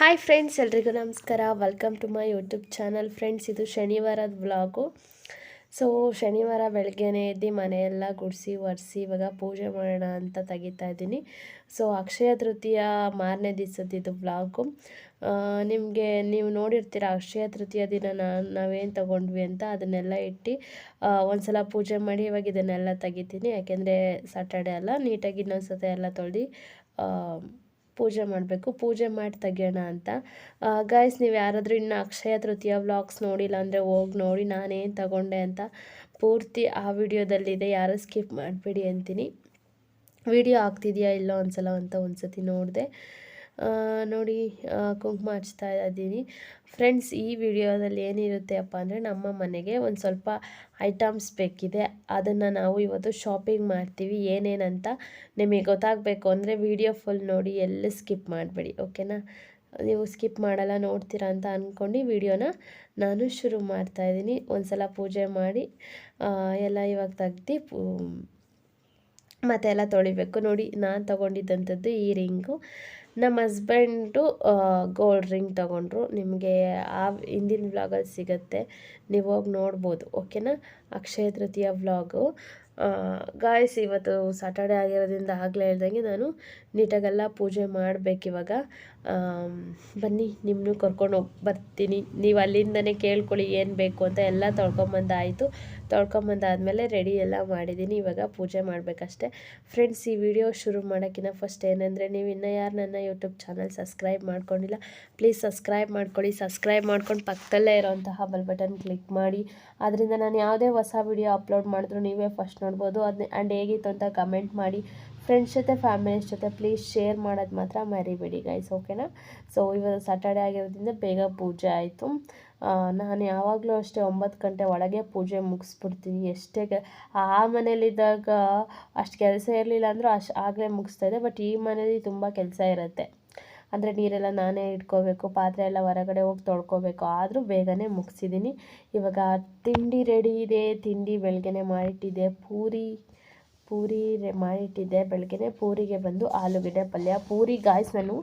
Hi friends ಎಲ್ರಿಗೂ ನಮಸ್ಕಾರ. Welcome to my YouTube channel friends ಇದು ಶನಿವಾರದ ವ್ಲಾಗು ಸೊ ಶನಿವಾರ ಬೆಳಗ್ಗೆನೇ ಎದ್ದು ಮನೆಯೆಲ್ಲ ಗುಡಿಸಿ, ಒರೆಸಿ, ಇವಾಗ ಪೂಜೆ ಮಾಡೋಣ ಅಂತ ತೆಗಿತಾ ಇದ್ದೀನಿ. ಸೊ ಅಕ್ಷಯ ತೃತೀಯ ಮಾರನೇ ದಿವಸದ್ದು ಇದು ವ್ಲಾಗು ನಿಮಗೆ ನೀವು ನೋಡಿರ್ತೀರ, ಅಕ್ಷಯ ತೃತೀಯ ದಿನ ನಾವೇನು ತೊಗೊಂಡ್ವಿ ಅಂತ, ಅದನ್ನೆಲ್ಲ ಇಟ್ಟು ಒಂದು ಸಲ ಪೂಜೆ ಮಾಡಿ ಇವಾಗ ಇದನ್ನೆಲ್ಲ ತೆಗಿತೀನಿ. ಯಾಕೆಂದರೆ ಸಾಟರ್ಡೆ ಅಲ್ಲ, ನೀಟಾಗಿ ಇನ್ನೊಂದು ಎಲ್ಲ ತೊಳೆದು ಪೂಜೆ ಮಾಡಬೇಕು. ಪೂಜೆ ಮಾಡಿ ತೆಗಿಯೋಣ ಅಂತ. ಗಾಯ್ಸ್ ನೀವು ಯಾರಾದರೂ ಇನ್ನು ಅಕ್ಷಯ ತೃತೀಯ ವ್ಲಾಗ್ಸ್ ನೋಡಿಲ್ಲ ಅಂದರೆ ಹೋಗಿ ನೋಡಿ. ನಾನೇನು ತಗೊಂಡೆ ಅಂತ ಪೂರ್ತಿ ಆ ವಿಡಿಯೋದಲ್ಲಿದೆ. ಯಾರು ಸ್ಕಿಪ್ ಮಾಡಿಬಿಡಿ ಅಂತೀನಿ. ವಿಡಿಯೋ ಆಗ್ತಿದೆಯಾ ಇಲ್ಲೋ ಒಂದ್ಸಲ ಅಂತ ಒಂದ್ಸತಿ ನೋಡಿದೆ. ನೋಡಿ ಕುಂಕುಮ ಹಚ್ತಾ ಇದ್ದೀನಿ. ಫ್ರೆಂಡ್ಸ್ ಈ ವಿಡಿಯೋದಲ್ಲಿ ಏನಿರುತ್ತೆ ಅಪ್ಪ ಅಂದರೆ ನಮ್ಮ ಮನೆಗೆ ಒಂದು ಸ್ವಲ್ಪ ಐಟಮ್ಸ್ ಬೇಕಿದೆ. ಅದನ್ನು ನಾವು ಇವತ್ತು ಶಾಪಿಂಗ್ ಮಾಡ್ತೀವಿ. ಏನೇನಂತ ನಿಮಗೆ ಗೊತ್ತಾಗಬೇಕು ಅಂದರೆ ವಿಡಿಯೋ ಫುಲ್ ನೋಡಿ ಎಲ್ಲ ಸ್ಕಿಪ್ ಮಾಡಬೇಡಿ ಓಕೆನಾ ನೀವು ಸ್ಕಿಪ್ ಮಾಡಲ್ಲ, ನೋಡ್ತೀರಾ ಅಂತ ಅಂದ್ಕೊಂಡು ವಿಡಿಯೋನ ನಾನು ಶುರು ಮಾಡ್ತಾಯಿದ್ದೀನಿ ಒಂದು ಸಲ ಪೂಜೆ ಮಾಡಿ ಎಲ್ಲ ಇವಾಗ ತೆಗ್ದು ಮತ್ತೆಲ್ಲ ತೊಳಿಬೇಕು. ನೋಡಿ, ನಾನು ತೊಗೊಂಡಿದ್ದಂಥದ್ದು ಈ ರಿಂಗು. ನಮ್ಮ ಹಸ್ಬೆಂಡು ಗೋಲ್ಡ್ ರಿಂಗ್ ತೊಗೊಂಡ್ರು. ನಿಮಗೆ ಆ ಹಿಂದಿನ ವ್ಲಾಗಲ್ಲಿ ಸಿಗುತ್ತೆ. ನೀವು ಹೋಗಿ ನೋಡ್ಬೋದು, ಓಕೆನಾ? ಅಕ್ಷಯ ತೃತೀಯ ವ್ಲಾಗು. ಗಾಯ್ಸ್ ಇವತ್ತು ಸಾಟರ್ಡೆ ಆಗಿರೋದ್ರಿಂದ ಆಗಲೇ ಹೇಳ್ದಂಗೆ ನಾನು ನೀಟಾಗೆಲ್ಲ ಪೂಜೆ ಮಾಡಬೇಕಿವಾಗ. ಬನ್ನಿ ನಿಮ್ಮನ್ನು ಕರ್ಕೊಂಡು ಹೋಗಿ, ಬರ್ತೀನಿ. ನೀವು ಅಲ್ಲಿಂದನೇ ಕೇಳ್ಕೊಳ್ಳಿ ಏನು ಬೇಕು ಅಂತ ಎಲ್ಲ ತೊಳ್ಕೊಂಬಂದಾಯಿತು. ತೊಳ್ಕೊಂಬಂದಾದಮೇಲೆ ರೆಡಿ ಎಲ್ಲ ಮಾಡಿದ್ದೀನಿ ಇವಾಗ ಪೂಜೆ ಮಾಡಬೇಕಷ್ಟೆ. ಫ್ರೆಂಡ್ಸ್ ಈ ವಿಡಿಯೋ ಶುರು ಮಾಡೋಕ್ಕಿಂತ ಫಸ್ಟ್ ಏನಂದರೆ ನೀವು ಇನ್ನೂ ಯಾರು ನನ್ನ ಯೂಟ್ಯೂಬ್ ಚಾನಲ್ ಸಬ್ಸ್ಕ್ರೈಬ್ ಮಾಡ್ಕೊಂಡಿಲ್ಲ ಪ್ಲೀಸ್ ಸಬ್ಸ್ಕ್ರೈಬ್ ಮಾಡ್ಕೊಳ್ಳಿ. ಸಬ್ಸ್ಕ್ರೈಬ್ ಮಾಡ್ಕೊಂಡು ಪಕ್ಕದಲ್ಲೇ ಇರೋಂತಹ ಬಲ್ ಬಟನ್ ಕ್ಲಿಕ್ ಮಾಡಿ. ಅದರಿಂದ ನಾನು ಯಾವುದೇ ಹೊಸ ವಿಡಿಯೋ ಅಪ್ಲೋಡ್ ಮಾಡಿದ್ರು ನೀವೇ ಫಸ್ಟ್ ನೋಡ್ಬೋದು. ಅದನ್ನ ಆ್ಯಂಡ್ ಹೇಗಿತ್ತು ಅಂತ ಕಮೆಂಟ್ ಮಾಡಿ. ಫ್ರೆಂಡ್ಸ್ ಜೊತೆ ಫ್ಯಾಮಿಲೀಸ್ ಜೊತೆ ಪ್ಲೀಸ್ ಶೇರ್ ಮಾಡೋದು ಮಾತ್ರ ಮರಿಬೇಡಿ ಗೈಸ್ ಓಕೆನಾ ಸೊ ಇವತ್ತು ಸ್ಯಾಟರ್ಡೆ ಆಗಿರೋದ್ರಿಂದ ಬೇಗ ಪೂಜೆ ಆಯಿತು. ನಾನು ಯಾವಾಗಲೂ ಅಷ್ಟೇ ಒಂಬತ್ತು ಗಂಟೆ ಒಳಗೆ ಪೂಜೆ ಮುಗಿಸ್ಬಿಡ್ತೀನಿ. ಎಷ್ಟೇ ಆ ಮನೇಲಿದ್ದಾಗ ಅಷ್ಟು ಕೆಲಸ ಇರಲಿಲ್ಲ ಅಂದರೂ ಅಷ್ಟು ಆಗಲೇ ಮುಗಿಸ್ತಾಯಿದ್ದೆ ಬಟ್ ಈ ಮನೇಲಿ ತುಂಬ ಕೆಲಸ ಇರುತ್ತೆ. ಅಂದರೆ ನೀರೆಲ್ಲ ನಾನೇ ಇಟ್ಕೋಬೇಕು, ಪಾತ್ರೆ ಎಲ್ಲ ಹೊರಗಡೆ ಹೋಗಿ ತೊಳ್ಕೊಬೇಕು. ಆದರೂ ಬೇಗನೆ ಮುಗಿಸಿದ್ದೀನಿ ಇವಾಗ ತಿಂಡಿ ರೆಡಿ ಇದೆ, ತಿಂಡಿ ಬೆಳಗ್ಗೆನೆ ಮಾಡಿಟ್ಟಿದ್ದೆ. ಪೂರಿ ಪೂರಿ ರೆ ಮಾಡಿಟ್ಟಿದ್ದೆ. ಬೆಳಗ್ಗೆನೆ ಪೂರಿಗೆ ಬಂದು ಆಲೂಗಡ್ಡೆ ಪಲ್ಯ. ಪೂರಿ ಗಾಯ್ಸ್ ನಾನು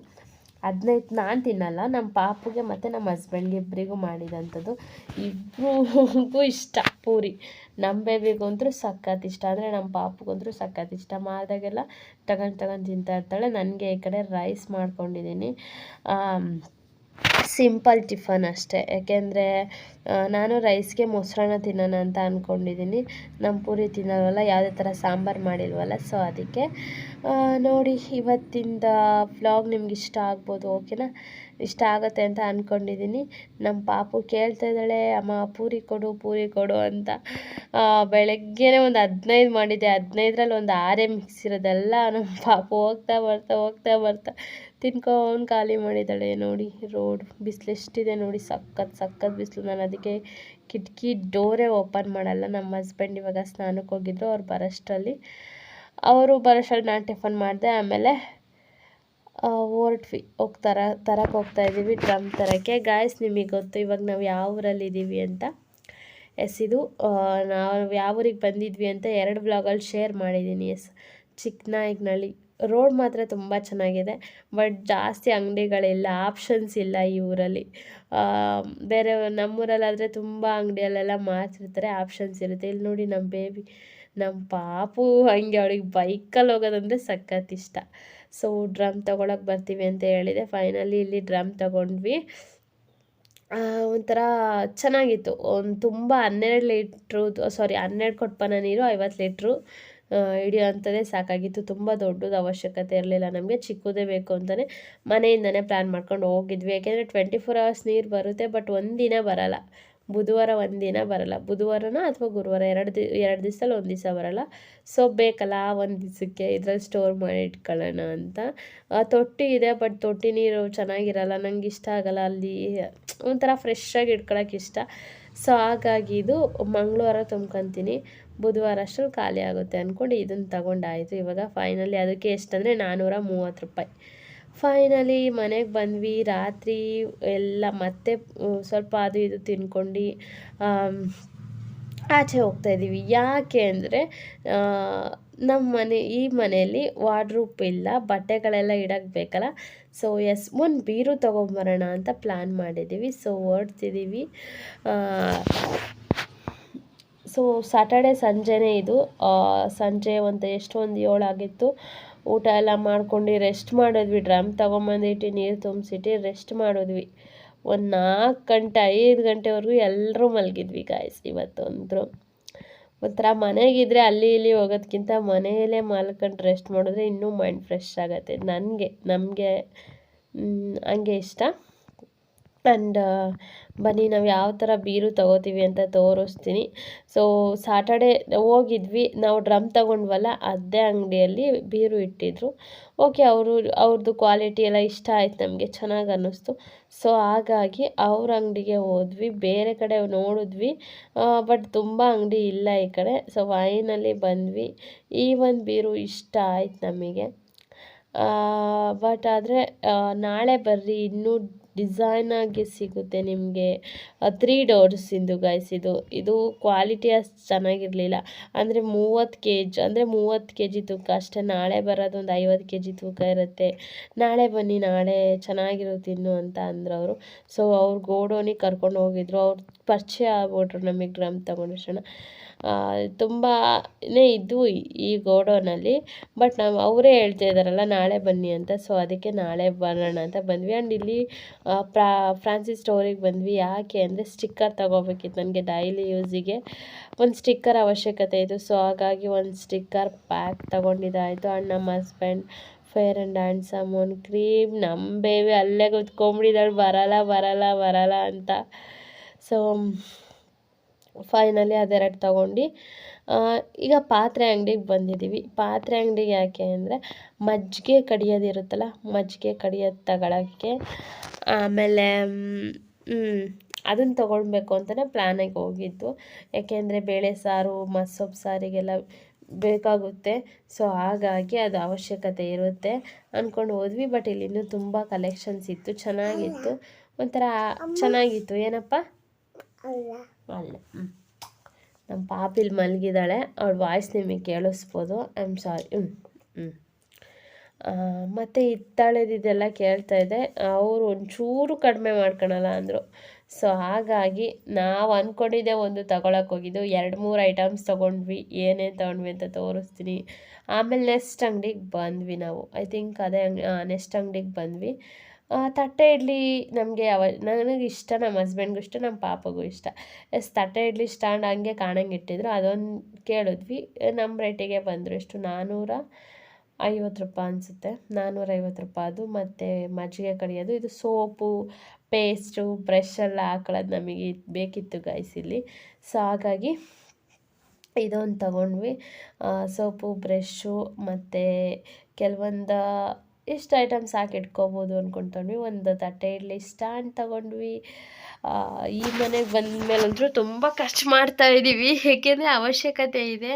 ಹದಿನೈದು ನಾನು ತಿನ್ನಲ್ಲ ನಮ್ಮ ಪಾಪುಗೆ ಮತ್ತು ನಮ್ಮ ಹಸ್ಬೆಂಡ್ಗೆ ಇಬ್ಬರಿಗೂ ಮಾಡಿದಂಥದ್ದು ಇಬ್ಬರಿಗೂ ಇಷ್ಟ ಪೂರಿ. ನಮ್ಮ ಬೇಬಿಗಂತೂ ಸಖತ್ ಇಷ್ಟ. ಅಂದರೆ ನಮ್ಮ ಪಾಪುಗಂತೂ ಸಖತ್ ಇಷ್ಟ. ಮಾಡಿದಾಗೆಲ್ಲ ತಗೊಂಡು ತಗೊಂಡು ತಿಂತಾ ಇರ್ತಾಳೆ. ನನಗೆ ಈ ಕಡೆ ರೈಸ್ ಮಾಡ್ಕೊಂಡಿದ್ದೀನಿ ಸಿಂಪಲ್ ಟಿಫನ್ ಅಷ್ಟೇ. ಯಾಕೆಂದರೆ ನಾನು ರೈಸ್ಗೆ ಮೊಸರನ್ನ ತಿನ್ನೋಣ ಅಂತ ಅಂದ್ಕೊಂಡಿದ್ದೀನಿ ನಮ್ಮ ಪೂರಿ ತಿನ್ನೋಲ್ಲ ಯಾವುದೇ ಥರ ಸಾಂಬಾರು ಮಾಡಿಲ್ವಲ್ಲ, ಸೊ ಅದಕ್ಕೆ ನೋಡಿ, ಇವತ್ತಿಂದ ವ್ಲಾಗ್ ನಿಮ್ಗೆ ಇಷ್ಟ ಆಗ್ಬೋದು, ಓಕೆನಾ? ಇಷ್ಟ ಆಗುತ್ತೆ ಅಂತ ಅಂದ್ಕೊಂಡಿದ್ದೀನಿ ನಮ್ಮ ಪಾಪು ಕೇಳ್ತಾ ಇದ್ದಾಳೆ, ಅಮ್ಮ, ಪೂರಿ ಕೊಡು ಪೂರಿ ಕೊಡು ಅಂತ. ಬೆಳಗ್ಗೆನೇ ಒಂದು ಹದಿನೈದು ಮಾಡಿದ್ದೆ. ಹದಿನೈದರಲ್ಲಿ ಒಂದು ಆರೇ ಮಿಕ್ಸ್ ಇರೋದೆಲ್ಲ ನಮ್ಮ ಪಾಪು ಹೋಗ್ತಾ ಬರ್ತಾ ಹೋಗ್ತಾ ಬರ್ತಾ ತಿನ್ಕೊಂಡು ಖಾಲಿ ಮಾಡಿದ್ದಾಳೆ. ನೋಡಿ, ರೋಡ್ ಬಿಸಿಲು ಎಷ್ಟಿದೆ ನೋಡಿ. ಸಖತ್ ಸಖತ್ ಬಿಸಿಲು. ನಾನು ಅದಕ್ಕೆ ಕಿಟಕಿ ಡೋರೇ ಓಪನ್ ಮಾಡಲ್ಲ. ನಮ್ಮ ಹಸ್ಬೆಂಡ್ ಇವಾಗ ಸ್ನಾನಕ್ಕೆ ಹೋಗಿದ್ರು ಅವ್ರು ಬರೋಷ್ಟರಲ್ಲಿ, ಅವರು ಬರೋಷ್ಟರಲ್ಲಿ ನಾನು ಟಿಫನ್ ಮಾಡಿದೆ. ಆಮೇಲೆ ಹೊರಟ್ವಿ ಹೋಗಿ ತರ ತರಕ್ಕೆ ಹೋಗ್ತಾ ಇದ್ದೀವಿ ಡ್ರಮ್ ತರಕ್ಕೆ. ಗಾಯ್ಸ್ ನಿಮಗೆ ಗೊತ್ತು, ಇವಾಗ ನಾವು ಯಾವ ಊರಲ್ಲಿ ಇದ್ದೀವಿ ಅಂತ. ಎಸ್ ಇದು ನಾವು ಯಾವ ಊರಿಗೆ ಬಂದಿದ್ವಿ ಅಂತ ಎರಡು ಬ್ಲಾಗಲ್ಲಿ ಶೇರ್ ಮಾಡಿದ್ದೀನಿ ಎಸ್ ಚಿಕ್ಕನಾಯಕನಹಳ್ಳಿ ರೋಡ್ ಮಾತ್ರ ತುಂಬ ಚೆನ್ನಾಗಿದೆ ಬಟ್ ಜಾಸ್ತಿ ಅಂಗಡಿಗಳಿಲ್ಲ ಆಪ್ಷನ್ಸ್ ಇಲ್ಲ ಈ ಊರಲ್ಲಿ. ಬೇರೆ ನಮ್ಮೂರಲ್ಲಾದರೆ ತುಂಬ ಅಂಗಡಿಯಲ್ಲೆಲ್ಲ ಮಾರ್ತಿರ್ತಾರೆ ಆಪ್ಷನ್ಸ್ ಇರುತ್ತೆ. ಇಲ್ಲಿ ನೋಡಿ ನಮ್ಮ ಬೇಬಿ ನಮ್ಮ ಪಾಪು, ಹಂಗೆ ಅವಳಿಗೆ ಬೈಕಲ್ಲಿ ಹೋಗೋದಂದರೆ ಸಖತ್ ಇಷ್ಟ. ಸೊ ಡ್ರಮ್ ತೊಗೊಳಕ್ಕೆ ಬರ್ತೀವಿ ಅಂತ ಹೇಳಿದೆ. ಫೈನಲಿ ಇಲ್ಲಿ ಡ್ರಮ್ ತೊಗೊಂಡ್ವಿ. ಒಂಥರ ಚೆನ್ನಾಗಿತ್ತು. ಒಂದು ತುಂಬ ಹನ್ನೆರಡು ಲೀಟ್ರು ಸಾರಿ ಹನ್ನೆರಡು ಕೊಟ್ಪನ ನೀರು, ಐವತ್ತು ಲೀಟ್ರು ಅಂಥದ್ದೇ ಸಾಕಾಗಿತ್ತು. ತುಂಬ ದೊಡ್ಡದು ಅವಶ್ಯಕತೆ ಇರಲಿಲ್ಲ ನಮಗೆ. ಚಿಕ್ಕದೇ ಬೇಕು ಅಂತಲೇ ಮನೆಯಿಂದನೇ ಪ್ಲ್ಯಾನ್ ಮಾಡ್ಕೊಂಡು ಹೋಗಿದ್ವಿ. ಯಾಕೆಂದರೆ ಟ್ವೆಂಟಿ ಫೋರ್ ಅವರ್ಸ್ ನೀರು ಬರುತ್ತೆ ಬಟ್ ಒಂದಿನ ಬರೋಲ್ಲ. ಬುಧವಾರ ಒಂದಿನ ಬರಲ್ಲ. ಬುಧವಾರನೋ ಅಥವಾ ಗುರುವಾರ? ಎರಡು ದಿ, ಎರಡು ದಿವ್ಸದಲ್ಲಿ ಒಂದು ದಿವಸ ಬರಲ್ಲ. ಸೊ ಬೇಕಲ್ಲ ಆ ಒಂದು ದಿವಸಕ್ಕೆ ಇದ್ರಲ್ಲಿ ಸ್ಟೋರ್ ಮಾಡಿ ಇಟ್ಕೊಳ್ಳೋಣ ಅಂತ ತೊಟ್ಟಿ ಇದೆ ಬಟ್ ತೊಟ್ಟಿ ನೀರು ಚೆನ್ನಾಗಿರಲ್ಲ. ನಂಗೆ ಇಷ್ಟ ಆಗಲ್ಲ ಅಲ್ಲಿ. ಒಂಥರ ಫ್ರೆಶ್ಶಾಗಿ ಇಟ್ಕೊಳಕ್ಕೆ ಇಷ್ಟ. ಸೊ ಹಾಗಾಗಿ ಇದು ಮಂಗಳವಾರ ತುಂಬ್ಕೊತೀನಿ. ಬುಧವಾರ ಅಷ್ಟರಲ್ಲಿ ಖಾಲಿ ಆಗುತ್ತೆ ಅಂದ್ಕೊಂಡು ಇದನ್ನು ತಗೊಂಡಾಯಿತು. ಇವಾಗ ಫೈನಲಿ ಅದಕ್ಕೆ ಎಷ್ಟಂದರೆ ನಾನ್ನೂರ ಮೂವತ್ತು ರೂಪಾಯಿ. ಫೈನಲಿ ಮನೆಗೆ ಬಂದ್ವಿ. ರಾತ್ರಿ ಎಲ್ಲ ಮತ್ತೆ ಸ್ವಲ್ಪ ಅದು ಇದು ತಿನ್ಕೊಂಡು ಆಚೆ ಹೋಗ್ತಾಯಿದ್ದೀವಿ ಯಾಕೆ ಅಂದರೆ ನಮ್ಮ ಮನೆ, ಈ ಮನೆಯಲ್ಲಿ ವಾರ್ಡ್ರೂಪ್ ಇಲ್ಲ, ಬಟ್ಟೆಗಳೆಲ್ಲ ಇಡಕ್ಕೆ ಬೇಕಲ್ಲ. ಸೊ ಎಸ್ ಒಂದು ಬೀರು ತೊಗೊಂಬರೋಣ ಅಂತ ಪ್ಲ್ಯಾನ್ ಮಾಡಿದ್ದೀವಿ. ಸೊ ಓಡ್ತಿದ್ದೀವಿ ಸೊ ಸಾಟರ್ಡೆ ಸಂಜೆನೇ ಇದು. ಸಂಜೆ ಒಂದು ಎಷ್ಟೊಂದು ಏಳಾಗಿತ್ತು ಊಟ ಎಲ್ಲ ಮಾಡ್ಕೊಂಡು ರೆಸ್ಟ್ ಮಾಡಿದ್ವಿ. ಡ್ರಮ್ ತೊಗೊಂಬಂದಿಟ್ಟು ನೀರು ತುಂಬಿಸಿಟ್ಟು ರೆಸ್ಟ್ ಮಾಡಿದ್ವಿ. ಒಂದು ನಾಲ್ಕು ಗಂಟೆ, ಐದು ಗಂಟೆವರೆಗೂ ಎಲ್ಲರೂ ಮಲಗಿದ್ವಿ ಗಾಯ್ಸ್ ಇವತ್ತೊಂದರು. ಒಂಥರ ಮನೆಗಿದ್ರೆ ಅಲ್ಲಿ ಇಲ್ಲಿ ಹೋಗೋದ್ಕಿಂತ ಮನೆಯಲ್ಲೇ ಮಲ್ಕೊಂಡು ರೆಸ್ಟ್ ಮಾಡಿದ್ರೆ ಇನ್ನೂ ಮೈಂಡ್ ಫ್ರೆಶ್ ಆಗುತ್ತೆ. ನನಗೆ, ನಮಗೆ ಹಂಗೆ ಇಷ್ಟ. ಆ್ಯಂಡ್ ಬನ್ನಿ, ನಾವು ಯಾವ ಥರ ಬೀರು ತಗೋತೀವಿ ಅಂತ ತೋರಿಸ್ತೀನಿ. ಸೊ ಸಾಟರ್ಡೆ ಹೋಗಿದ್ವಿ. ನಾವು ಡ್ರಮ್ ತಗೊಂಡ್ವಲ್ಲ, ಅದೇ ಅಂಗಡಿಯಲ್ಲಿ ಬೀರು ಇಟ್ಟಿದ್ರು. ಓಕೆ ಅವರು ಅವ್ರದ್ದು ಕ್ವಾಲಿಟಿ ಎಲ್ಲ ಇಷ್ಟ ಆಯ್ತು ನಮಗೆ, ಚೆನ್ನಾಗಿ ಅನ್ನಿಸ್ತು. ಸೊ ಹಾಗಾಗಿ ಅವ್ರ ಅಂಗಡಿಗೆ ಹೋದ್ವಿ. ಬೇರೆ ಕಡೆ ನೋಡಿದ್ವಿ. ಬಟ್ ತುಂಬ ಅಂಗಡಿ ಇಲ್ಲ ಈ ಕಡೆ. ಸೊ ವೈನಲ್ಲಿ ಬಂದ್ವಿ. ಈ ಒಂದು ಬೀರು ಇಷ್ಟ ಆಯ್ತು ನಮಗೆ. ಬಟ್ ಆದರೆ ನಾಳೆ ಬರ್ರಿ. ಇನ್ನೂ ಡಿಸೈನ್ ಆಗಿ ಸಿಗುತ್ತೆ ನಿಮಗೆ. ತ್ರೀ ಡೋರ್ಸಿಂದು ಗೈಸ್ ಇದು ಇದು. ಕ್ವಾಲಿಟಿ ಅಷ್ಟು ಚೆನ್ನಾಗಿರಲಿಲ್ಲ. ಅಂದರೆ ಮೂವತ್ತು ಕೆ ಜಿ ಅಂದರೆ ಮೂವತ್ತು ಕೆ ಜಿ ತೂಕ ಅಷ್ಟೇ. ನಾಳೆ ಬರೋದು ಒಂದು ಐವತ್ತು ಕೆ ಜಿ ತೂಕ ಇರುತ್ತೆ. ನಾಳೆ ಬನ್ನಿ, ನಾಳೆ ಚೆನ್ನಾಗಿರುತ್ತೆ ಇನ್ನು ಅಂತ ಅಂದರು ಅವರು. ಸೊ ಅವ್ರು ಗೋಡೋನಿಗೆ ಕರ್ಕೊಂಡು ಹೋಗಿದ್ರು. ಅವ್ರು ಪರಿಚಯ ಆಗ್ಬಿಟ್ರು ನಮಗೆ ಡ್ರಮ್ ತಗೊಂಡಕ್ಷಣ ತುಂಬಾನೇ ಇದ್ದು ಈ ಗೋಡೌನಲ್ಲಿ. ಬಟ್ ನಾವು ಅವರೇ ಹೇಳ್ತಾ ಇದ್ದಾರಲ್ಲ, ನಾಳೆ ಬನ್ನಿ ಅಂತ. ಸೊ ಅದಕ್ಕೆ ನಾಳೆ ಬರೋಣ ಅಂತ ಬಂದ್ವಿ. ಆ್ಯಂಡ್ ಇಲ್ಲಿ ಪ್ರಾ, ಫ್ರಾನ್ಸಿಸ್ ಸ್ಟೋರಿಗೆ ಬಂದ್ವಿ. ಯಾಕೆ ಅಂದರೆ ಸ್ಟಿಕ್ಕರ್ ತಗೋಬೇಕಿತ್ತು ನನಗೆ ಡೈಲಿ ಯೂಸಿಗೆ. ಒಂದು ಸ್ಟಿಕ್ಕರ್ ಅವಶ್ಯಕತೆ ಇತ್ತು. ಸೊ, ಹಾಗಾಗಿ ಒಂದು ಸ್ಟಿಕ್ಕರ್ ಪ್ಯಾಕ್ ತೊಗೊಂಡಿದ್ದಾಯಿತು. ಅಣ್ಣ, ನಮ್ಮ husband Fair and Handsome one cream ನಮ್ಮ ಬೇಬಿ ಅಲ್ಲೇ ಕೂತ್ಕೊಂಬಿಡಿದಳು ಬರಲ್ಲ ಬರಲ್ಲ ಬರಲ್ಲ ಅಂತ. ಸೊ ಫೈನಲಿ ಅದೆರಡು ತಗೊಂಡು. ಈಗ ಪಾತ್ರೆ ಅಂಗಡಿಗೆ ಬಂದಿದ್ದೀವಿ ಪಾತ್ರೆ ಅಂಗಡಿಗೆ ಯಾಕೆ ಅಂದರೆ ಮಜ್ಜಿಗೆ ಕಡಿಯೋದಿರುತ್ತಲ್ಲ ಮಜ್ಜಿಗೆ ಕಡಿಯೋದು ತಗೊಳ್ಳೋಕ್ಕೆ ಆಮೇಲೆ ಅದನ್ನು ತೊಗೊಳ್ಬೇಕು ಅಂತಲೇ ಪ್ಲ್ಯಾನಾಗಿ ಹೋಗಿದ್ದು. ಯಾಕೆಂದರೆ ಬೇಳೆ ಸಾರು ಮಸ್ಸೊಪ್ಪು ಸಾರಿಗೆಲ್ಲ ಬೇಕಾಗುತ್ತೆ. ಸೊ ಹಾಗಾಗಿ ಅದು ಅವಶ್ಯಕತೆ ಇರುತ್ತೆ ಅಂದ್ಕೊಂಡು ಹೋದ್ವಿ. ಬಟ್ ಇಲ್ಲಿ ಇನ್ನೂ ತುಂಬ ಕಲೆಕ್ಷನ್ಸ್ ಇತ್ತು. ಚೆನ್ನಾಗಿತ್ತು. ಒಂಥರ ಚೆನ್ನಾಗಿತ್ತು. ಏನಪ್ಪ? ಅಲ್ಲ. ಹ್ಞೂ ನಮ್ಮ ಪಾಪಿಲ್ ಮಲಗಿದ್ದಾಳೆ, ಅವಳ ವಾಯ್ಸ್ ನಿಮಗೆ ಕೇಳಿಸ್ಬೋದು. ಐ ಆಮ್ ಸಾರಿ ಹ್ಞೂ ಹ್ಞೂ ಮತ್ತು ಹಿತ್ತಾಳೆದಿದೆಲ್ಲ ಕೇಳ್ತಾ ಇದೆ. ಅವರು ಒಂಚೂರು ಕಡಿಮೆ ಮಾಡ್ಕೊಳಲ್ಲ ಅಂದರು. ಸೊ ಹಾಗಾಗಿ ನಾವು ಅಂದ್ಕೊಂಡಿದ್ದೆ ಒಂದು ತಗೊಳಕ್ಕೆ ಹೋಗಿದ್ದು. ಎರಡು ಮೂರು ಐಟಮ್ಸ್ ತೊಗೊಂಡ್ವಿ. ಏನೇನು ತೊಗೊಂಡ್ವಿ ಅಂತ ತೋರಿಸ್ತೀನಿ. ಆಮೇಲೆ ನೆಕ್ಸ್ಟ್ ಅಂಗಡಿಗೆ ಬಂದ್ವಿ ನಾವು. ಐ ಥಿಂಕ್ ಅದೇ ಅಂಗ್ ನೆಕ್ಸ್ಟ್ ಅಂಗಡಿಗೆ ಬಂದ್ವಿ. ತಟ್ಟೆ ಇಡ್ಲಿ ನಮಗೆ ಅವ, ನನಗೆ ಇಷ್ಟ ನಮ್ಮ ಹಸ್ಬೆಂಡ್ಗೂ ಇಷ್ಟ ನಮ್ಮ ಪಾಪಗೂ ಇಷ್ಟ. ಎಸ್, ತಟ್ಟೆ ಇಡ್ಲಿ ಸ್ಟ್ಯಾಂಡ್ ಹಂಗೆ ಕಾಣಂಗೆ ಇಟ್ಟಿದ್ರು, ಅದೊಂದು ಕೇಳಿದ್ವಿ ನಮ್ಮ ರೇಟಿಗೆ ಬಂದರು ಎಷ್ಟು ನಾನ್ನೂರ ಐವತ್ತು ರೂಪಾಯಿ ಅನಿಸುತ್ತೆ ನಾನ್ನೂರೈವತ್ತು ರೂಪಾಯಿ ಅದು, ಮತ್ತು ಮಜ್ಜಿಗೆ ಕಡಿಯೋದು, ಇದು ಸೋಪು ಪೇಸ್ಟು ಬ್ರಷ್ ಎಲ್ಲ ಹಾಕೊಳ್ಳೋದು ನಮಗೆ ಬೇಕಿತ್ತು ಗೈಸ್ ಇಲ್ಲಿ. ಸೊ ಹಾಗಾಗಿ ಇದೊಂದು ತಗೊಂಡ್ವಿ ಸೋಪು ಬ್ರಷ್ಷು ಮತ್ತು ಕೆಲವೊಂದು ಇಷ್ಟು ಐಟಮ್ಸ್ ಹಾಕಿ ಇಟ್ಕೋಬೋದು ಅಂದ್ಕೊಂಡ್ವಿ ಒಂದು ತಟ್ಟೆ ಇಡ್ಲಿ ಸ್ಟ್ಯಾಂಡ್ ತಗೊಂಡ್ವಿ. ಈ ಮನೆಗೆ ಬಂದಮೇಲಂತೂ ತುಂಬ ಖರ್ಚು ಮಾಡ್ತಾ ಇದ್ದೀವಿ ಏಕೆಂದರೆ ಅವಶ್ಯಕತೆ ಇದೆ.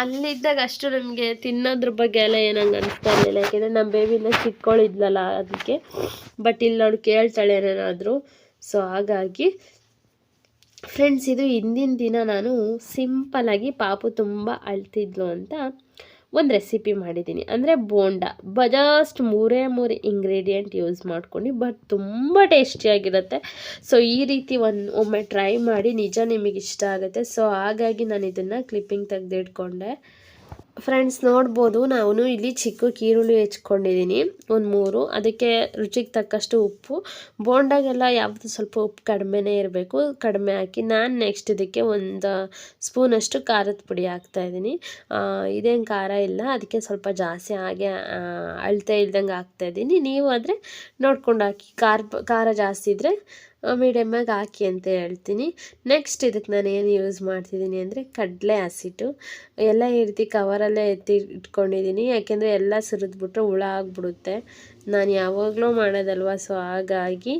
ಅಲ್ಲಿದ್ದಾಗ ಅಷ್ಟು ನಮಗೆ ತಿನ್ನೋದ್ರ ಬಗ್ಗೆ ಎಲ್ಲ ಏನಂಗೆ ಅನಿಸ್ತಾ ಇರಲಿಲ್ಲ. ಯಾಕೆಂದರೆ ನಮ್ಮ ಬೇಬಿನ ಚಿಕ್ಕವಳಿದ್ಲಲ್ಲ ಅದಕ್ಕೆ. ಬಟ್ ಇಲ್ಲಿ ನೋಡಿ ಕೇಳ್ತಾಳೆ ಏನಾದರೂ ಸೊ ಹಾಗಾಗಿ ಫ್ರೆಂಡ್ಸ್ ಇದು ಹಿಂದಿನ ದಿನ ನಾನು ಸಿಂಪಲಾಗಿ ಪಾಪು ತುಂಬ ಅಳ್ತಿದ್ಲು ಅಂತ ಒಂದು ರೆಸಿಪಿ ಮಾಡಿದ್ದೀನಿ ಅಂದರೆ ಬೋಂಡ. ಜಸ್ಟ್ ಮೂರೇ ಮೂರು ಇಂಗ್ರೀಡಿಯೆಂಟ್ ಯೂಸ್ ಮಾಡ್ಕೊಂಡು ಬಟ್ ತುಂಬ ಟೇಸ್ಟಿಯಾಗಿರುತ್ತೆ ಸೊ ಈ ರೀತಿ ಒಂದು ಒಮ್ಮೆ ಟ್ರೈ ಮಾಡಿ ನಿಜ ನಿಮಗೆ ಇಷ್ಟ ಆಗುತ್ತೆ. ಸೊ ಹಾಗಾಗಿ ನಾನು ಇದನ್ನು ಕ್ಲಿಪ್ಪಿಂಗ್ ತೆಗೆದಿಟ್ಕೊಂಡೆ. ಫ್ರೆಂಡ್ಸ್ ನೋಡ್ಬೋದು. ನಾನು ಇಲ್ಲಿ ಚಿಕ್ಕ ಈರುಳ್ಳಿ ಹೆಚ್ಕೊಂಡಿದ್ದೀನಿ ಒಂದು ಮೂರು. ಅದಕ್ಕೆ ರುಚಿಗೆ ತಕ್ಕಷ್ಟು ಉಪ್ಪು. ಬೋಂಡಾಗೆಲ್ಲ ಯಾವುದು ಸ್ವಲ್ಪ ಉಪ್ಪು ಕಡಿಮೆನೇ ಇರಬೇಕು. ಕಡಿಮೆ ಹಾಕಿ ನಾನು ನೆಕ್ಸ್ಟ್ ಇದಕ್ಕೆ ಒಂದು ಸ್ಪೂನಷ್ಟು ಖಾರದ ಪುಡಿ ಹಾಕ್ತಾಯಿದ್ದೀನಿ ಇದೇನು. ಖಾರ ಇಲ್ಲ. ಅದಕ್ಕೆ ಸ್ವಲ್ಪ ಜಾಸ್ತಿ ಹಾಗೆ ಅಳತೆ ಇಲ್ದಂಗೆ ಹಾಕ್ತಾಯಿದ್ದೀನಿ ನೀವು ಆದರೆ ನೋಡ್ಕೊಂಡು ಹಾಕಿ. ಖಾರ ಖಾರ ಜಾಸ್ತಿ ಇದ್ದರೆ ಮೀಡಿಯಮ್ಮಾಗಿ ಹಾಕಿ ಅಂತ ಹೇಳ್ತೀನಿ. ನೆಕ್ಸ್ಟ್ ಇದಕ್ಕೆ ನಾನು ಏನು ಯೂಸ್ ಮಾಡ್ತಿದ್ದೀನಿ ಅಂದರೆ ಕಡಲೆ ಹಸಿಟ್ಟು ಎಲ್ಲ ಈ ರೀತಿ ಕವರಲ್ಲೇ ಎತ್ತಿ ಇಟ್ಕೊಂಡಿದ್ದೀನಿ. ಯಾಕೆಂದರೆ ಎಲ್ಲ ಸುರಿದ್ಬಿಟ್ರೆ ಹುಳ ಆಗಿಬಿಡುತ್ತೆ. ನಾನು ಯಾವಾಗಲೂ ಮಾಡೋದಲ್ವ? ಸೊ ಹಾಗಾಗಿ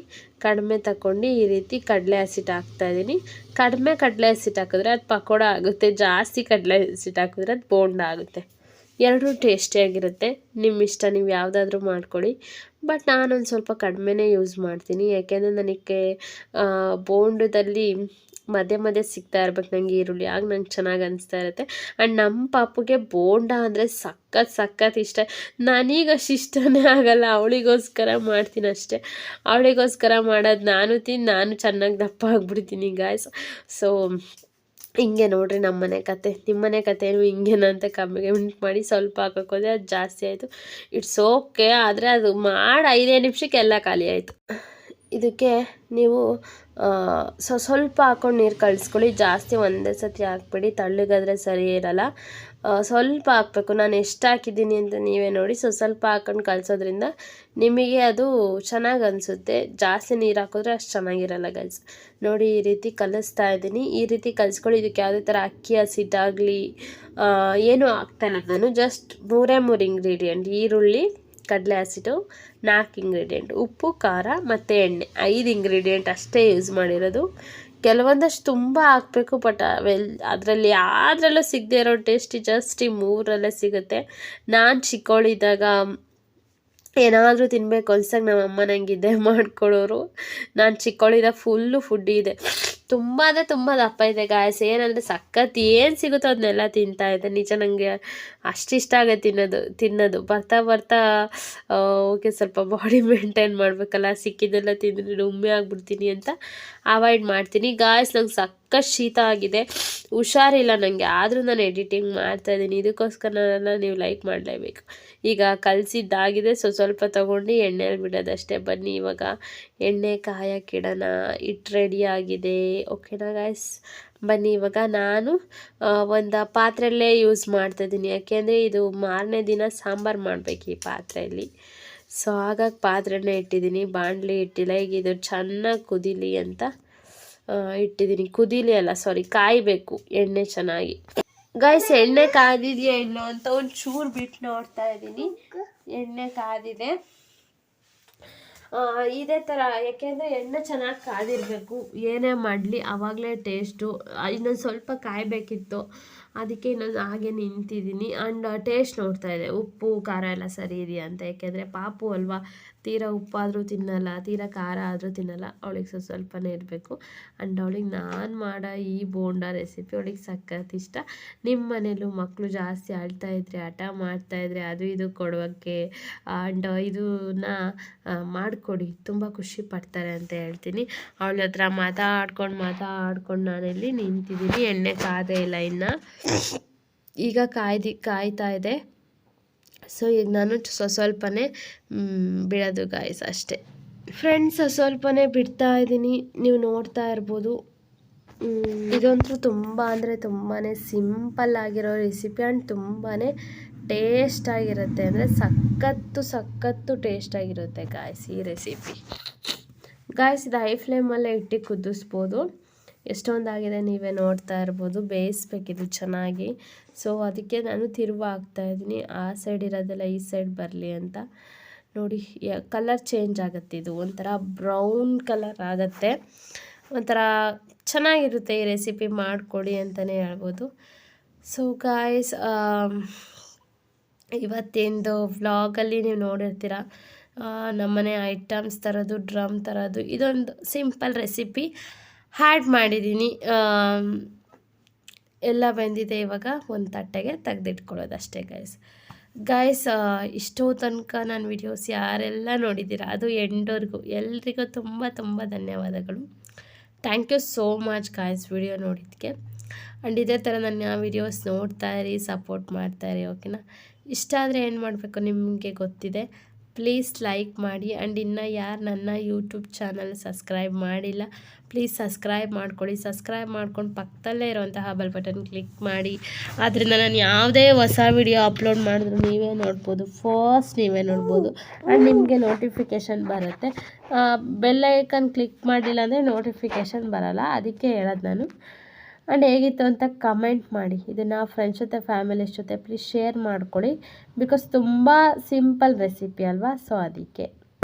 ಕಡಿಮೆ ತಗೊಂಡು ಈ ರೀತಿ ಕಡಲೆ ಹಸಿಟ್ಟು ಹಾಕ್ತಾಯಿದ್ದೀನಿ ಕಡಿಮೆ ಕಡಲೆ ಹಸಿಟ್ಟು ಹಾಕಿದ್ರೆ ಅದು ಪಕೋಡ ಆಗುತ್ತೆ. ಜಾಸ್ತಿ ಕಡಲೆ ಹಸಿಟ್ಟು ಹಾಕಿದ್ರೆ ಅದು ಬೋಂಡ ಆಗುತ್ತೆ. ಎರಡೂ ಟೇಸ್ಟಿಯಾಗಿರುತ್ತೆ ನಿಮ್ಮ ಇಷ್ಟ, ನೀವು ಯಾವುದಾದ್ರೂ ಮಾಡ್ಕೊಳ್ಳಿ. ಬಟ್ ನಾನೊಂದು ಸ್ವಲ್ಪ ಕಡಿಮೆನೇ ಯೂಸ್ ಮಾಡ್ತೀನಿ. ಯಾಕೆಂದರೆ ನನಗೆ ಬೋಂಡದಲ್ಲಿ ಮಧ್ಯೆ ಮಧ್ಯೆ ಸಿಗ್ತಾ ಇರ್ಬೇಕು. ನನಗೆ ಈರುಳ್ಳಿ ಆಗ ನಂಗೆ ಚೆನ್ನಾಗಿ ಅನಿಸ್ತಾ ಇರುತ್ತೆ. ಆ್ಯಂಡ್ ನಮ್ಮ ಪಾಪುಗೆ ಬೋಂಡ ಅಂದರೆ ಸಖತ್ ಸಖತ್ ಇಷ್ಟ. ನನಗೆ ಅಷ್ಟು ಇಷ್ಟನೇ ಆಗಲ್ಲ. ಅವಳಿಗೋಸ್ಕರ ಮಾಡ್ತೀನಿ ಅಷ್ಟೇ. ಅವಳಿಗೋಸ್ಕರ ಮಾಡೋದು ನಾನು ತಿಂದು ನಾನು ಚೆನ್ನಾಗಿ ದಪ್ಪ ಆಗಿಬಿಡ್ತೀನಿ ಗಾಯ್ಸ್ ಸೊ ಹಿಂಗೆ ನೋಡ್ರಿ ನಮ್ಮ ಮನೆ ಕತೆ, ನಿಮ್ಮ ಮನೆ ಕತೆನೂ ಹಿಂಗೇನ ಅಂತ ಕಮೆಂಟ್ ಮಾಡಿ ಸ್ವಲ್ಪ ಹಾಕೋಕೋದೆ ಅದು ಜಾಸ್ತಿ ಆಯಿತು. ಇಟ್ಸ್ ಓಕೆ ಆದರೆ ಅದು ಮಾಡಿ ಐದೇ ನಿಮಿಷಕ್ಕೆ ಎಲ್ಲ ಖಾಲಿ ಆಯಿತು. ಇದಕ್ಕೆ ನೀವು ಸ್ವಲ್ಪ ಹಾಕೊಂಡು ನೀರು ಕಳಿಸ್ಕೊಳ್ಳಿ, ಜಾಸ್ತಿ ಒಂದೇ ಸತಿ ಹಾಕ್ಬಿಡಿ, ತಳ್ಳಗಾದ್ರೆ ಸರಿ ಇರಲ್ಲ. ಸ್ವಲ್ಪ ಹಾಕ್ಬೇಕು. ನಾನು ಎಷ್ಟು ಹಾಕಿದ್ದೀನಿ ಅಂತ ನೀವೇ ನೋಡಿ. ಸೊ ಸ್ವಲ್ಪ ಹಾಕೊಂಡು ಕಲಿಸೋದ್ರಿಂದ ನಿಮಗೆ ಅದು ಚೆನ್ನಾಗಿ ಅನಿಸುತ್ತೆ. ಜಾಸ್ತಿ ನೀರು ಹಾಕಿದ್ರೆ ಅಷ್ಟು ಚೆನ್ನಾಗಿರಲ್ಲ ಗೈಸ್ ನೋಡಿ, ಈ ರೀತಿ ಕಲಿಸ್ತಾ ಇದ್ದೀನಿ. ಈ ರೀತಿ ಕಲಿಸ್ಕೊಳ್ಳಿ. ಇದಕ್ಕೆ ಯಾವುದೇ ಥರ ಅಕ್ಕಿ ಹಸಿಟ್ಟಾಗಲಿ ಏನೂ ಆಗ್ತಾಯಿಲ್ಲ ನಾನು. ಜಸ್ಟ್ ಮೂರೇ ಮೂರು ಇಂಗ್ರೀಡಿಯೆಂಟ್ ಈರುಳ್ಳಿ, ಕಡಲೆ ಹಸಿಟ್ಟು ನಾಲ್ಕು ಇಂಗ್ರೀಡಿಯೆಂಟ್ ಉಪ್ಪು, ಖಾರ ಮತ್ತು ಎಣ್ಣೆ. ಐದು ಇಂಗ್ರೀಡಿಯೆಂಟ್ ಅಷ್ಟೇ ಯೂಸ್ ಮಾಡಿರೋದು. ಕೆಲವೊಂದಷ್ಟು ತುಂಬ ಹಾಕ್ಬೇಕು ಬಟ್ ಅವೆಲ್, ಅದರಲ್ಲಿ ಯಾವುದ್ರಲ್ಲೂ ಸಿಗದೆ ಇರೋ ಟೇಸ್ಟ್ ಜಸ್ಟ್ ಈ ಮೂರಲ್ಲೇ ಸಿಗುತ್ತೆ. ನಾನು ಚಿಕ್ಕವಳಿದ್ದಾಗ ಏನಾದರೂ ತಿನ್ನಬೇಕು ಅನ್ಸಾಗ ನಮ್ಮ ಅಮ್ಮ ನಂಗೆ ಇದೇ ಮಾಡಿಕೊಡೋರು. ನಾನು ಚಿಕ್ಕವಳಿದ್ದಾಗ ಫುಲ್ಲು ಫುಡ್ ಇದೆ. ತುಂಬ ಅಂದರೆ ತುಂಬ ದಪ್ಪ ಇದೆ ಗಾಯಸ್ ಏನಂದರೆ ಸಖತ್ ಏನು ಸಿಗುತ್ತೋ ಅದನ್ನೆಲ್ಲ ತಿಂತಾ ಇದೆ. ನಿಜ ನನಗೆ ಅಷ್ಟಿಷ್ಟ ಆಗುತ್ತೆ ತಿನ್ನೋದು ತಿನ್ನೋದು. ಬರ್ತಾ ಬರ್ತಾ ಓಕೆ ಸ್ವಲ್ಪ ಬಾಡಿ ಮೇಂಟೈನ್ ಮಾಡಬೇಕಲ್ಲ. ಸಿಕ್ಕಿದ್ದೆಲ್ಲ ತಿಂದರೆ ಉಮ್ಮೆ ಆಗಿಬಿಡ್ತೀನಿ ಅಂತ ಅವಾಯ್ಡ್ ಮಾಡ್ತೀನಿ. ಗಾಯಸ್ ನಂಗೆ ಸಖತ್ ಶೀತ ಆಗಿದೆ. ಹುಷಾರಿಲ್ಲ ನನಗೆ ಆದರೂ ನಾನು ಎಡಿಟಿಂಗ್ ಮಾಡ್ತಾ ಮಾಡ್ತಾಯಿದ್ದೀನಿ ಇದಕ್ಕೋಸ್ಕರ ನೀವು ಲೈಕ್ ಮಾಡಲೇಬೇಕು. ಈಗ ಕಲಸಿದ್ದಾಗಿದೆ ಸೊ ಸ್ವಲ್ಪ ತೊಗೊಂಡು ಎಣ್ಣೆಯಲ್ಲಿ ಬಿಡೋದಷ್ಟೇ. ಬನ್ನಿ ಇವಾಗ ಎಣ್ಣೆ ಕಾಯಕ್ಕಿಡೋಣ ಇಟ್ಟು ರೆಡಿ ಆಗಿದೆ. ಓಕೆನಾ ಗಾಯ್ಸ್ ಬನ್ನಿ, ಇವಾಗ ನಾನು ಒಂದು ಪಾತ್ರೆಯಲ್ಲೇ ಯೂಸ್ ಮಾಡ್ತಾಯಿದ್ದೀನಿ ಯಾಕೆಂದರೆ ಇದು ಮಾರನೇ ದಿನ ಸಾಂಬಾರು ಮಾಡಬೇಕು ಈ ಪಾತ್ರೆಯಲ್ಲಿ. ಸೊ ಹಾಗಾಗಿ ಪಾತ್ರೆನೇ ಇಟ್ಟಿದ್ದೀನಿ. ಬಾಣಲಿ ಇಟ್ಟಿಲ್ಲ. ಈಗ ಇದು ಚೆನ್ನಾಗಿ ಕುದೀಲಿ ಅಂತ ಇಟ್ಟಿದ್ದೀನಿ. ಕುದೀಲಿ ಅಲ್ಲ ಸಾರಿ ಕಾಯಬೇಕು ಎಣ್ಣೆ ಚೆನ್ನಾಗಿ. ಗಾಯ್ಸ್ ಎಣ್ಣೆ ಕಾದಿದೆಯಾ ಇಲ್ಲೋ ಅಂತ ಒಂದು ಚೂರು ಬಿಟ್ಟು ನೋಡ್ತಾ ಇದ್ದೀನಿ. ಎಣ್ಣೆ ಕಾದಿದೆ. ಇದೇ ಥರ ಯಾಕೆಂದರೆ ಎಣ್ಣೆ ಚೆನ್ನಾಗಿ ಕಾದಿರಬೇಕು. ಏನೇ ಮಾಡಲಿ ಆವಾಗಲೇ ಟೇಸ್ಟು ಇನ್ನೊಂದು ಸ್ವಲ್ಪ ಕಾಯಬೇಕಿತ್ತು. ಅದಕ್ಕೆ ಇನ್ನೊಂದು ಹಾಗೆ ನಿಂತಿದ್ದೀನಿ. ಆ್ಯಂಡ್ ಟೇಸ್ಟ್ ನೋಡ್ತಾ ಇದೆ ಉಪ್ಪು, ಖಾರ ಎಲ್ಲ ಸರಿ ಇದೆಯಾ ಅಂತ. ಯಾಕೆಂದರೆ ಪಾಪು ಅಲ್ವಾ ತೀರಾ ಉಪ್ಪಾದರೂ ತಿನ್ನಲ್ಲ, ತೀರಾ ಖಾರ ಆದರೂ ತಿನ್ನಲ್ಲ. ಅವಳಿಗೆ ಸ್ವಲ್ಪ ಸ್ವಲ್ಪನೇ ಇರಬೇಕು. ಆ್ಯಂಡ್ ಅವಳಿಗೆ ನಾನು ಮಾಡೋ ಈ ಬೋಂಡ ರೆಸಿಪಿ ಅವಳಿಗೆ ಸಖತ್ ಇಷ್ಟ. ನಿಮ್ಮ ಮನೇಲೂ ಮಕ್ಕಳು ಜಾಸ್ತಿ ಆಳ್ತಾ ಇದ್ರೆ, ಹಠ ಮಾಡ್ತಾಯಿದ್ರೆ ಅದು ಇದು ಕೊಡೋಕ್ಕೆ ಆ್ಯಂಡ್ ಇದನ್ನ ಮಾಡಿಕೊಡಿ. ತುಂಬ ಖುಷಿ ಪಡ್ತಾರೆ ಅಂತ ಹೇಳ್ತೀನಿ. ಅವಳ ಹತ್ರ ಮಾತಾಡ್ಕೊಂಡು ಮಾತಾಡ್ಕೊಂಡು ನಾನಿಲ್ಲಿ ನಿಂತಿದ್ದೀನಿ. ಎಣ್ಣೆ ಕಾದೇ ಇಲ್ಲ ಇನ್ನು. ಈಗ ಕಾಯ್ದು, ಕಾಯ್ತಾ ಇದೆ. ಸೊ ಈಗ ನಾನು ಸ್ವಸ್ವಲ್ಪನೇ ಬಿಡೋದು ಗಾಯ್ಸ್ ಅಷ್ಟೇ. ಫ್ರೆಂಡ್ಸ್ ಸ್ವಲ್ಪನೇ ಬಿಡ್ತಾ ಇದ್ದೀನಿ. ನೀವು ನೋಡ್ತಾ ಇರ್ಬೋದು. ಇದಂತೂ ತುಂಬ ಅಂದರೆ ತುಂಬಾ ಸಿಂಪಲ್ ಆಗಿರೋ ರೆಸಿಪಿ ಆ್ಯಂಡ್ ತುಂಬಾ ಟೇಸ್ಟ್ ಆಗಿರುತ್ತೆ. ಅಂದರೆ ಸಖತ್ತು ಸಖತ್ತು ಟೇಸ್ಟ್ ಆಗಿರುತ್ತೆ ಗಾಯ್ಸ್ ಈ ರೆಸಿಪಿ ಗಾಯ್ಸ್ ಇದು ಹೈ ಫ್ಲೇಮಲ್ಲೇ ಇಟ್ಟು ಕುದಿಸ್ಬೋದು. ಎಷ್ಟೊಂದಾಗಿದೆ ನೀವೇ ನೋಡ್ತಾ ಇರ್ಬೋದು, ಬೇಯಿಸ್ಬೇಕಿದು ಚೆನ್ನಾಗಿ. ಸೊ ಅದಕ್ಕೆ ನಾನು ತಿರುವ ಇದ್ದೀನಿ. ಆ ಸೈಡ್ ಇರೋದೆಲ್ಲ ಈ ಸೈಡ್ ಬರಲಿ ಅಂತ. ನೋಡಿ ಕಲರ್ ಚೇಂಜ್ ಆಗುತ್ತೆ ಇದು. ಒಂಥರ ಬ್ರೌನ್ ಕಲರ್ ಆಗುತ್ತೆ. ಒಂಥರ ಚೆನ್ನಾಗಿರುತ್ತೆ ಈ ರೆಸಿಪಿ ಮಾಡಿಕೊಡಿ ಅಂತಲೇ ಹೇಳ್ಬೋದು. ಸೊ ಗಾಯ್ಸ್ ಇವತ್ತಿಂದು ವ್ಲಾಗಲ್ಲಿ ನೀವು ನೋಡಿರ್ತೀರ? ನಮ್ಮನೆ ಐಟಮ್ಸ್ ತರೋದು ಡ್ರಮ್ ತರೋದು, ಇದೊಂದು ಸಿಂಪಲ್ ರೆಸಿಪಿ ಹ್ಯಾಡ್ ಮಾಡಿದ್ದೀನಿ ಎಲ್ಲ ಬಂದಿದೆ ಇವಾಗ ಒಂದು ತಟ್ಟೆಗೆ ತೆಗೆದಿಟ್ಕೊಳ್ಳೋದು ಅಷ್ಟೇ ಗೈಸ್ ಗೈಸ್ ಇಷ್ಟೋ ತನಕ ನಾನು ವಿಡಿಯೋಸ್ ಯಾರೆಲ್ಲ ನೋಡಿದ್ದೀರ, ಅದು ಎಂಡೋರ್ಗೂ. ಎಲ್ರಿಗೂ ತುಂಬ ತುಂಬ ಧನ್ಯವಾದಗಳು. Thank you so much guys video ನೋಡಿದ್ದಕ್ಕೆ ಆ್ಯಂಡ್ ಇದೇ ಥರ ನನ್ನ ವಿಡಿಯೋಸ್ ನೋಡ್ತಾ ಇರಿ ಸಪೋರ್ಟ್ ಮಾಡ್ತಾಯಿರಿ ಓಕೆನಾ ಇಷ್ಟ ಆದರೆ ಏನು ಮಾಡಬೇಕು ನಿಮಗೆ ಗೊತ್ತಿದೆ. ಪ್ಲೀಸ್ ಲೈಕ್ ಮಾಡಿ. ಆ್ಯಂಡ್ ಇನ್ನು ಯಾರು ನನ್ನ ಯೂಟ್ಯೂಬ್ ಚಾನಲ್ ಸಬ್ಸ್ಕ್ರೈಬ್ ಮಾಡಿಲ್ಲ ಪ್ಲೀಸ್ ಸಬ್ಸ್ಕ್ರೈಬ್ ಮಾಡ್ಕೊಳ್ಳಿ ಸಬ್ಸ್ಕ್ರೈಬ್ ಮಾಡ್ಕೊಂಡು ಪಕ್ಕದಲ್ಲೇ ಇರುವಂತಹ ಬೆಲ್ ಬಟನ್ ಕ್ಲಿಕ್ ಮಾಡಿ. ಆದ್ದರಿಂದ ನಾನು ಯಾವುದೇ ಹೊಸ ವಿಡಿಯೋ ಅಪ್ಲೋಡ್ ಮಾಡಿದ್ರು ನೀವೇ ನೋಡ್ಬೋದು. ಫಸ್ಟ್ ನೀವೇ ನೋಡ್ಬೋದು. ಆ್ಯಂಡ್ ನಿಮಗೆ ನೋಟಿಫಿಕೇಷನ್ ಬರುತ್ತೆ. ಬೆಲ್ ಕ್ಲಿಕ್ ಮಾಡಿಲ್ಲ ಅಂದರೆ ನೋಟಿಫಿಕೇಷನ್ ಬರೋಲ್ಲ. ಅದಕ್ಕೆ ಹೇಳೋದು ನಾನು. ಆ್ಯಂಡ್ ಹೇಗಿತ್ತು ಅಂತ ಕಮೆಂಟ್ ಮಾಡಿ. ಇದನ್ನು ಫ್ರೆಂಡ್ಸ್ ಜೊತೆ ಫ್ಯಾಮಿಲೀಸ್ ಜೊತೆ ಪ್ಲೀಸ್ ಶೇರ್ ಮಾಡ್ಕೊಳ್ಳಿ. ಬಿಕಾಸ್ ತುಂಬ ಸಿಂಪಲ್ ರೆಸಿಪಿ ಅಲ್ವಾ? ಸೊ ಅದಕ್ಕೆ.